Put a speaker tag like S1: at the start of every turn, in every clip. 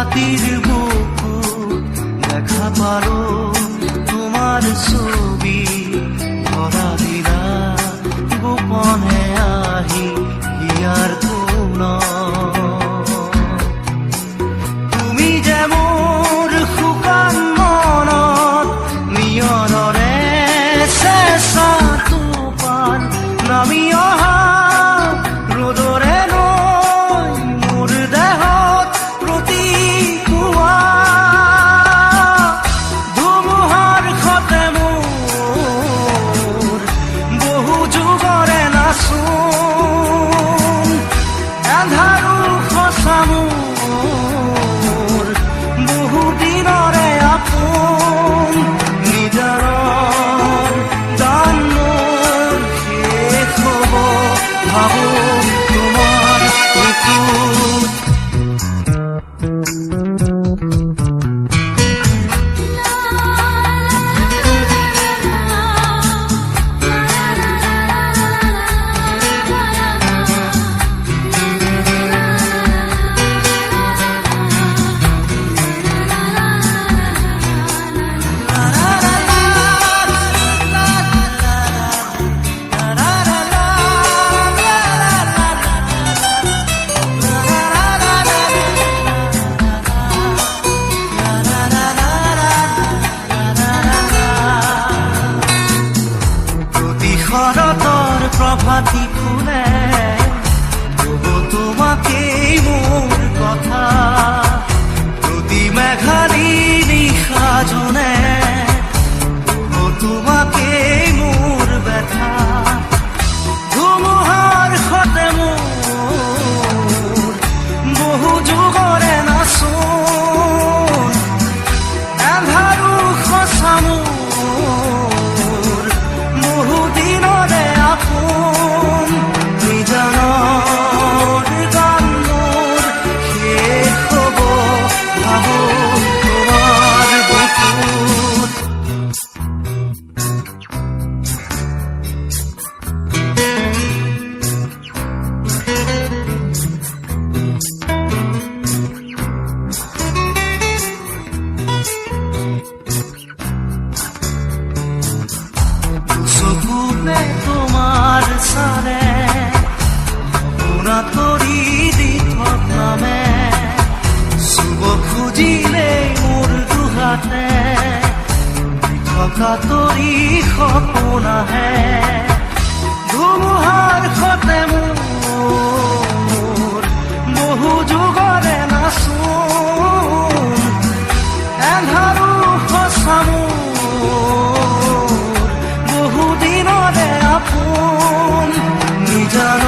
S1: রাতির বুকু দেখা পারো তোমার ছবি ধরা favor. তবু খুজিলেই মোৰ দুহাতে। থকা তৰি সপোন আহে ধুমুহাৰ সতে মোৰ বহু যুগৰে নাচোন এন্ধাৰো সঁচা মোৰ বহু দিনৰে আপোন। নিজানৰ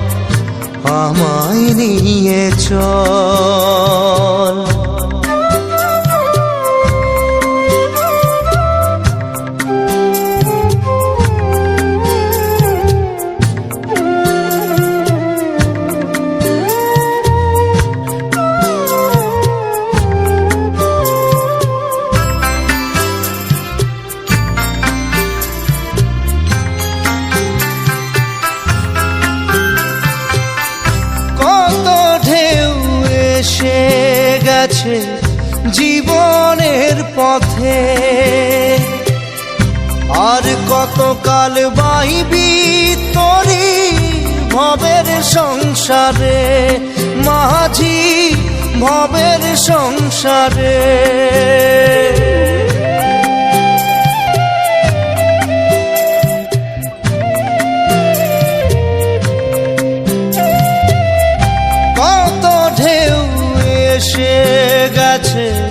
S1: আমায় নিয়ে চল। আর কতকাল বাইবি তরি ভবের সংসারে মাঝি ভবের সংসারে। কত ঢেউ এসে গেছে।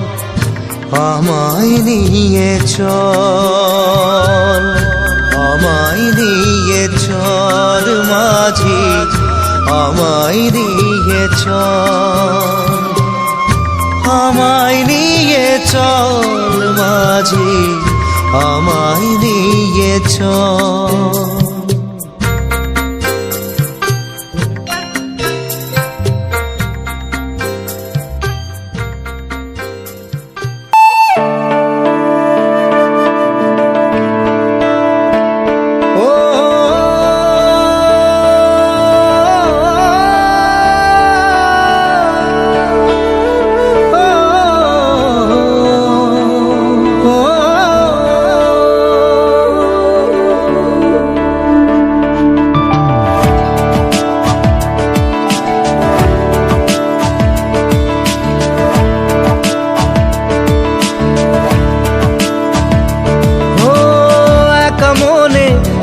S1: আমায় নিয়ে চল, আমায় নিয়ে চল মাঝি, আমায় নিয়ে চল, আমায় নিয়ে চল মাঝি, আমায় নিয়ে চল।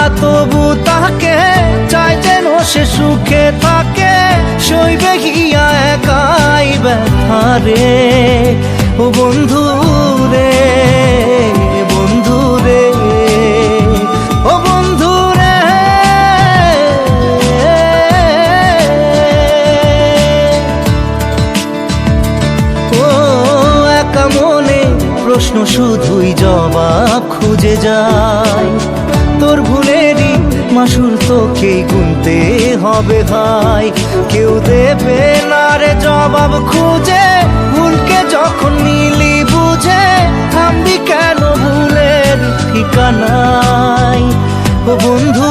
S1: ভোলা তবু তাকে চাই যেন সে সুখে থাকে, সইবে গিয়া একাই ব্যথা রে ও বন্ধু রে বন্ধু রে ও বন্ধু রে ও একা মনে প্রশ্ন শুধুই জবাব খুঁজে যায় তোর মাসুল তোকেই গুনতে হবে ভাই। কেউ দেবে না রে জবাব খুঁজে, ভুলকে যখন নিলি বুঝে, থামবি কেন ভুলের ঠিকানায়? বন্ধু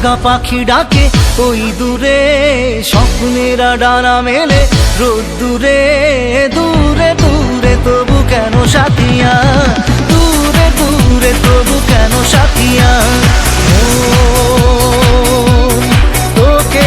S1: জাগা পাখি ডাকে, ওই দূরে স্বপ্নেরা ডানা মেলে। রোদ দূরে দূরে দূরে, তবু কেন সাথিয়া? দূরে দূরে, তবু কেন সাথিয়া? তোকে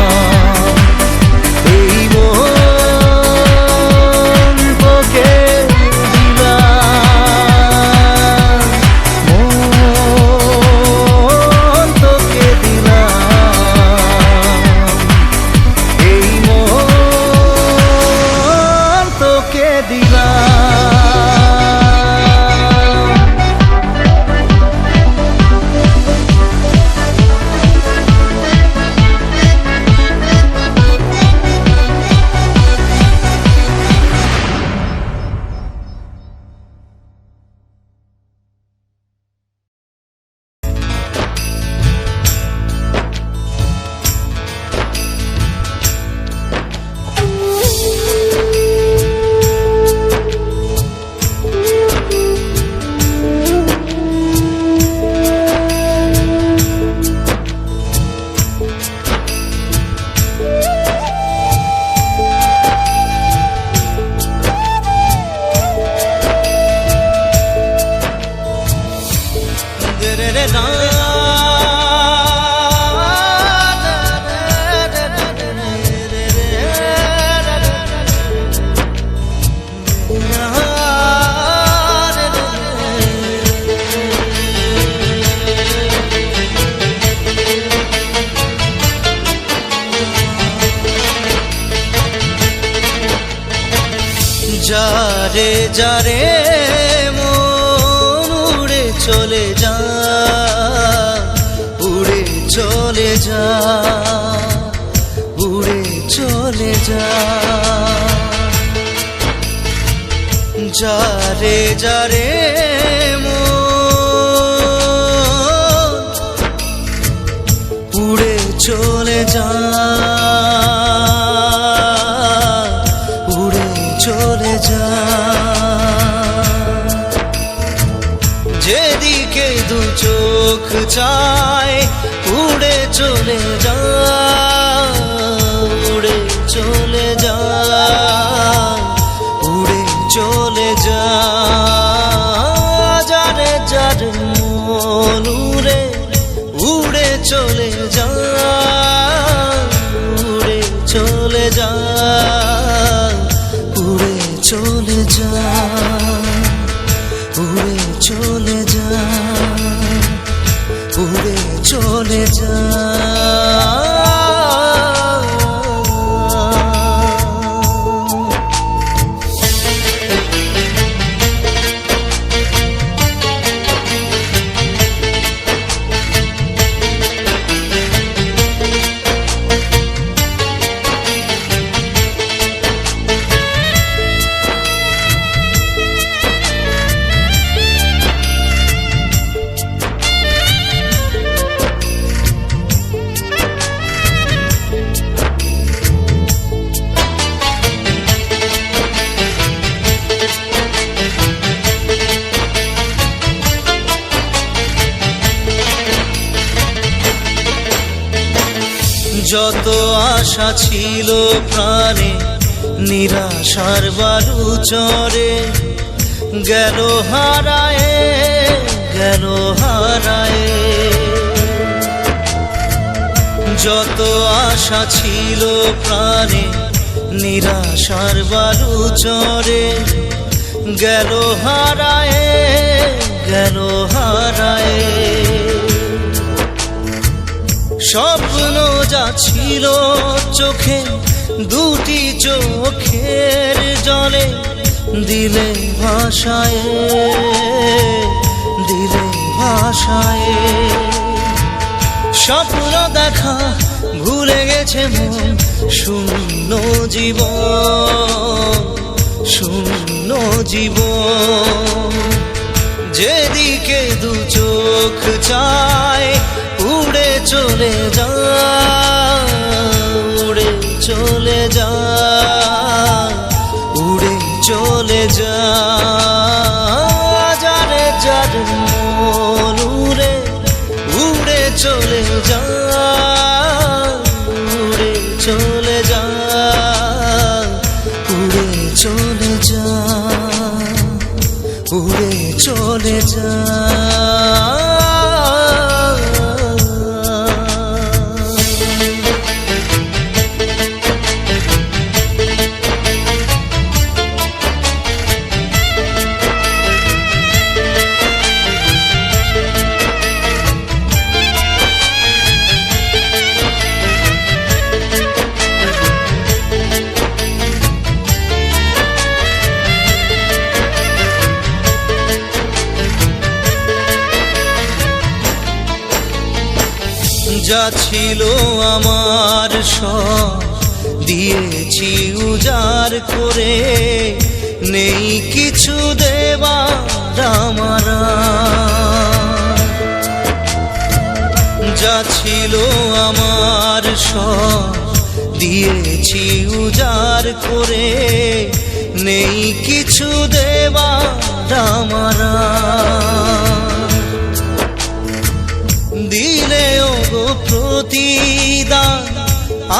S1: যারে যারে মন উড়ে চলে যা, উড়ে চলে যা, উড়ে চলে যা। যারে যারে মন উড়ে চলে যা। চায় উড়ে চলে যা উড়ে চলে যা আশা ছিল প্রাণে, নিরাশার বালু চরে গেল হারায় গেল হারায়। যত আশা ছিল প্রাণে, নিরাশার বালু চরে গেল হারায় গেল হারায়। স্বপ্ন যা ছিল চোখে, দুটি চোখের জলে দিলে ভাষায় দিলে ভাষায়। স্বপ্ন দেখা ভুলে গেছে মন, শূন্য জীব শূন্য জীবন। যেদিকে দু চোখ চায় উড়ে চলে যা উড়ে চলে যা উড়ে চলে যা ছিল আমার সব। দিয়েছি উজাড় করে, নেই কিছু দেবার আমার যা ছিল আমার সব, দিয়েছি উজাড় করে, নেই কিছু দেবার প্রতিদান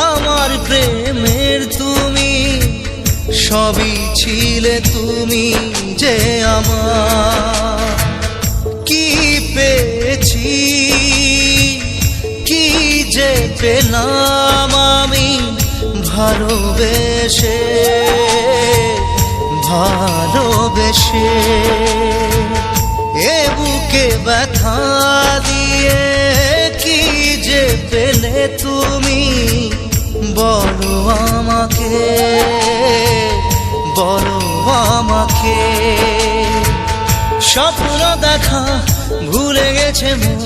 S1: আমার প্রেমের তুমি, সবই ছিলে তুমি যে আমার। কি পেয়েছি, কি যে পেলাম আমি ভালোবেসে ভালোবেসে। এ বুকে ব্যথা দিয়ে কি যে পেলে তুমি বলো আমাকে বলো আমাকে। স্বপ্ন দেখা ভুলে গেছে মন,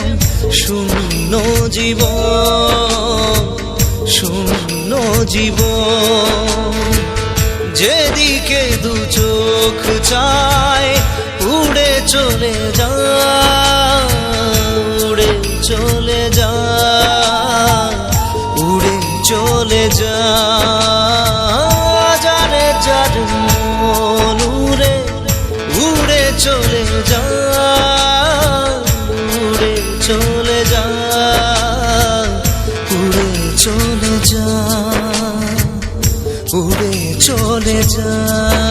S1: শূন্য জীব শূন্য জীব যেদিকে দু চোখ চায়, উড়ে চলে যা উড়ে চলে যা যা উড়ে চলে যা